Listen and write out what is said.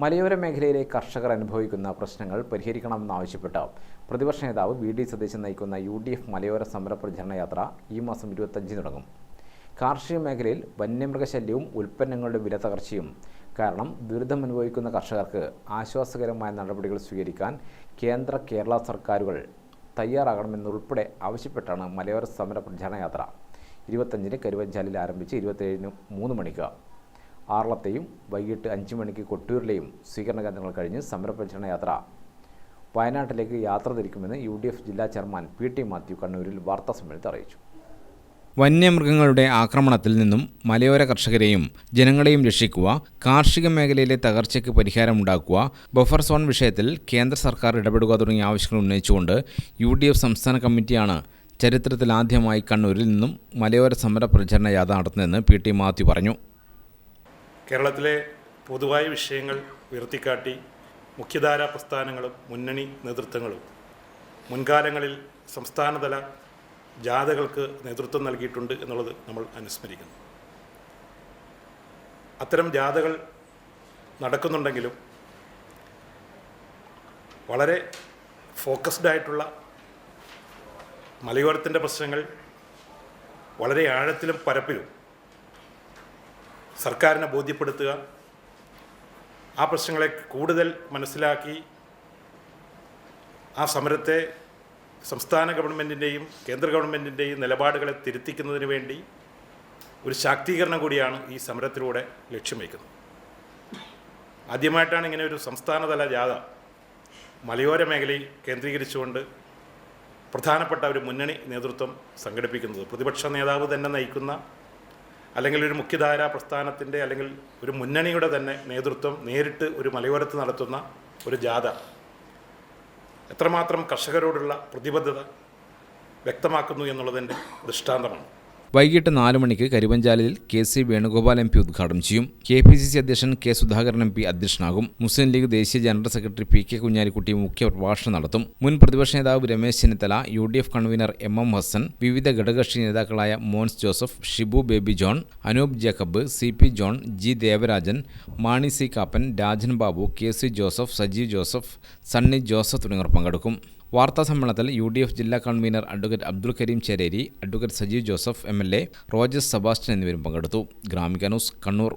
മലയോര മേഖലയിലെ കർഷകർ അനുഭവിക്കുന്ന പ്രശ്നങ്ങൾ പരിഹരിക്കണമെന്നാവശ്യപ്പെട്ട് പ്രതിപക്ഷ നേതാവ് വി ഡി സതീശൻ നയിക്കുന്ന യു ഡി എഫ് മലയോര സമര പ്രചരണ യാത്ര ഈ മാസം ഇരുപത്തഞ്ചിന് തുടങ്ങും. കാർഷിക മേഖലയിൽ വന്യമൃഗശല്യവും ഉൽപ്പന്നങ്ങളുടെ വില തകർച്ചയും കാരണം ദുരിതമനുഭവിക്കുന്ന കർഷകർക്ക് ആശ്വാസകരമായ നടപടികൾ സ്വീകരിക്കാൻ കേന്ദ്ര കേരള സർക്കാരുകൾ തയ്യാറാകണമെന്നുൾപ്പെടെ ആവശ്യപ്പെട്ടാണ് മലയോര സമര പ്രചാരണ യാത്ര. ഇരുപത്തഞ്ചിന് കരുവഞ്ചാലിൽ ആരംഭിച്ച് ഇരുപത്തേഴിന് മൂന്ന് മണിക്ക്. ആറളത്തെയും വൈകിട്ട് അഞ്ച് മണിക്ക് കൊട്ടൂരിലെയും സ്വീകരണ കേന്ദ്രങ്ങൾ കഴിഞ്ഞ് സമരപരിചരണ യാത്ര. വയനാട്ടിലേക്ക് യാത്ര തിരിക്കുമെന്ന് യു ഡി എഫ് ജില്ലാ ചെയർമാൻ പി ടി മാത്യു കണ്ണൂരിൽ വാർത്താസമ്മേളനത്തിൽ അറിയിച്ചു. വന്യമൃഗങ്ങളുടെ ആക്രമണത്തിൽ നിന്നും മലയോര കർഷകരെയും ജനങ്ങളെയും രക്ഷിക്കുക കാർഷിക മേഖലയിലെ തകർച്ചയ്ക്ക് പരിഹാരമുണ്ടാക്കുക ബഫർ സോൺ വിഷയത്തിൽ കേന്ദ്ര സർക്കാർ ഇടപെടുക തുടങ്ങിയ ആവശ്യങ്ങൾ ഉന്നയിച്ചുകൊണ്ട് യു ഡി എഫ് സംസ്ഥാന കമ്മിറ്റിയാണ് ചരിത്രത്തിലാദ്യമായി കണ്ണൂരിൽ നിന്നും മലയോര സമര പ്രചരണ യാത്ര നടത്തുന്നതെന്ന് പി ടി മാത്യു പറഞ്ഞു. കേരളത്തിലെ പൊതുവായ വിഷയങ്ങൾ ഉയർത്തിക്കാട്ടി മുഖ്യധാരാ പ്രസ്ഥാനങ്ങളും മുന്നണി നേതൃത്വങ്ങളും മുൻകാലങ്ങളിൽ സംസ്ഥാനതല ജാഥകൾക്ക് നേതൃത്വം നൽകിയിട്ടുണ്ട് എന്നുള്ളത് നമ്മൾ അനുസ്മരിക്കുന്നു. അത്തരം ജാഥകൾ നടക്കുന്നുണ്ടെങ്കിലും വളരെ ഫോക്കസ്ഡ് ആയിട്ടുള്ള മലയോരത്തിന്റെ പ്രശ്നങ്ങൾ വളരെ ആഴത്തിലും പരപ്പിലും സർക്കാരിനെ ബോധ്യപ്പെടുത്തുക. ആ പ്രശ്നങ്ങളെ കൂടുതൽ മനസ്സിലാക്കി ആ സമരത്തെ സംസ്ഥാന ഗവൺമെന്റിന്റെയും കേന്ദ്ര ഗവൺമെന്റിന്റെയും നിലപാടുകളെ തിരുത്തിക്കുന്നതിന് വേണ്ടി ഒരു ശാക്തീകരണം കൂടിയാണ് ഈ സമരത്തിലൂടെ ലക്ഷ്യം വയ്ക്കുന്നത് ആദ്യമായിട്ടാണ് ഇങ്ങനെ ഒരു സംസ്ഥാനതല ജാഥ മലയോര മേഖലയിൽ കേന്ദ്രീകരിച്ചുകൊണ്ട് പ്രധാനപ്പെട്ട ഒരു മുന്നണി നേതൃത്വം സംഘടിപ്പിക്കുന്നത്. പ്രതിപക്ഷ നേതാവ് തന്നെ നയിക്കുന്ന അല്ലെങ്കിൽ ഒരു മുഖ്യധാരാ പ്രസ്ഥാനത്തിന്റെ അല്ലെങ്കിൽ ഒരു മുന്നണിയുടെ തന്നെ നേതൃത്വം നേരിട്ട് ഒരു മലയോരത്ത് നടത്തുന്ന ഒരു ജാഥ. എത്രമാത്രം കർഷകരോടുള്ള പ്രതിബദ്ധത വ്യക്തമാക്കുന്നു എന്നുള്ളതിന്റെ ദൃഷ്ടാന്തമാണ്. വൈകിട്ട് നാല് മണിക്ക് കരിവഞ്ചാലിൽ K C Venugopal M P ഉദ്ഘാടനം ചെയ്യും. കെ പി സി സി അധ്യക്ഷൻ കെ സുധാകരൻ എം പി അധ്യക്ഷനാകും. മുസ്ലിം ലീഗ് ദേശീയ general secretary P K Kunhalikutty മുഖ്യ പ്രഭാഷണം നടത്തും. മുൻ പ്രതിപക്ഷ നേതാവ് Ramesh Chennithala U D F convener M M Hassan വിവിധ ഘടകകക്ഷി നേതാക്കളായ Mons Joseph Shibu Baby John Anoop Jacob C P John G Devarajan Mani C Kappan Rajan Babu K C Joseph Sajeev Joseph Sunny Joseph തുടങ്ങിയവർ പങ്കെടുക്കും. വാർത്താ സമ്മേളനത്തിൽ U D F ജില്ലാ convener advocate Abdul Karim Chereri advocate Sajeev Joseph M L A Rojas Sebastian എന്നിവരും പങ്കെടുത്തു. Gramika news Kannur.